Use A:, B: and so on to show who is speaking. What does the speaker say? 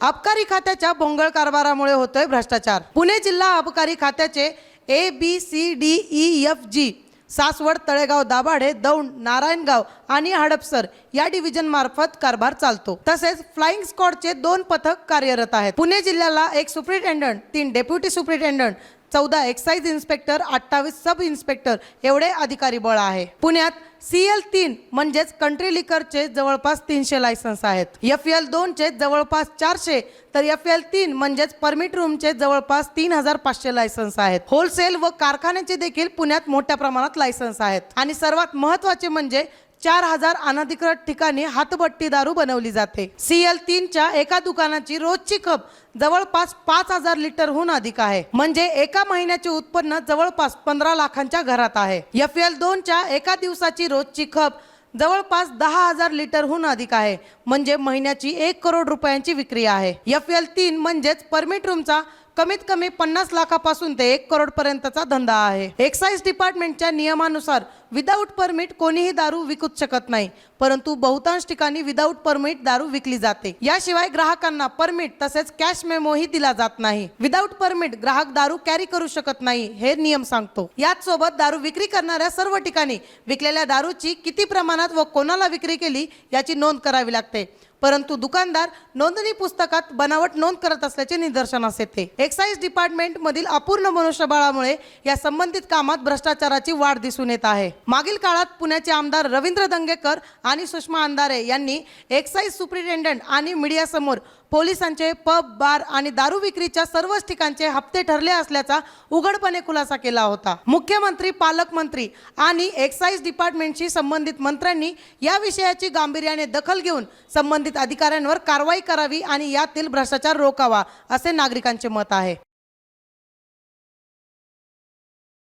A: आबकारी खात्याच्या भोंगळ कारभारामुळे होतोय भ्रष्टाचार. पुणे जिल्हा आबकारी खात्याचे A B C D E F G Saswad Talegaon Dabhade Daund Narayangaon आणि हडपसर या डिव्हिजन मार्फत कारभार चालतो. तसेच फ्लाइंग स्क्वॉडचे दोन पथक कार्यरत आहेत. पुणे जिल्ह्याला एक सुप्रिटेंडंट तीन डेप्युटी सुप्रिटेंडंट चौदा एक्साईज इन्स्पेक्टर अठ्ठावीस सब इन्स्पेक्टर एवढे अधिकारी बळ आहे. पुण्यात सी एल तीन म्हणजेच कंट्री लिकरचे जवळपास तीनशे लायसन्स आहेत. एफ एल दोनचे जवळपास चारशे तर एफ एल तीन म्हणजेच परमिट रूमचे जवळपास तीन हजार पाचशे लायसन्स आहेत. होलसेल व कारखान्याचे देखील पुण्यात मोठ्या प्रमाणात लायसन्स आहेत. आणि सर्वात महत्त्वाचे म्हणजे चार हजार अनधिकृत ठिकाणी हातभट्टी दारू बनवली जाते. सी एल तीनच्या एका दुकानाची रोजची खप जवळपास पाच हजार लिटरहून अधिक आहे. म्हणजे एका महिन्याचे उत्पन्न जवळपास पंधरा लाखांच्या घरात आहे. एफ एल दोनच्या एका दिवसाची रोजची खप जवळपास दहा हजार लिटरहून अधिक आहे. म्हणजे महिन्याची एक करोड रुपयांची विक्री आहे. एफ एल तीन म्हणजेच परमिट रूमचा कमीत कमी पन्नास लाखापासून ते एक करोड पर्यंतचा धंदा आहे. एक्साईज डिपार्टमेंटच्या नियमानुसार विदाऊट परमिट कोणीही दारू विकूच शकत नाही. परंतु बहुतांश ठिकाणी विदाऊट परमिट दारू विकली जाते. याशिवाय ग्राहकांना परमिट तसेच कॅश मेमोही दिला जात नाही. विदाऊट परमिट ग्राहक दारू कॅरी करू शकत नाही हे नियम सांगतो. याच सोबत दारू विक्री करणाऱ्या सर्व ठिकाणी विकलेल्या दारूची किती प्रमाणात व कोणाला विक्री केली याची नोंद करावी लागते. परंतु दुकानदार नोंदणी पुस्तकात बनावट नोंद करत असल्याचे निदर्शनास येते. एक्साईज डिपार्टमेंट मधील अपूर्ण मनुष्यबळामुळे या संबंधित कामात भ्रष्टाचाराची वाढ दिसून येत आहे. मागील काळात पुण्याचे आमदार रवींद्र दंगेकर आणि सुषमा अंधारे यांनी एक्साईज सुप्रिटेंडंट आणि मीडियासमोर पोलिसांचे पब बार आणि दारू विक्रीच्या सर्वच ठिकाणचे हप्ते ठरले असल्याचा उघडपणे खुलासा केला होता. मुख्यमंत्री पालकमंत्री आणि एक्साईज डिपार्टमेंटशी संबंधित मंत्र्यांनी या विषयाची गांभीर्याने दखल घेऊन संबंधित संबंधित अधिकाऱ्यांवर कारवाई करावी आणि यातील भ्रष्टाचार रोखावा असे नागरिकांचे मत आहे.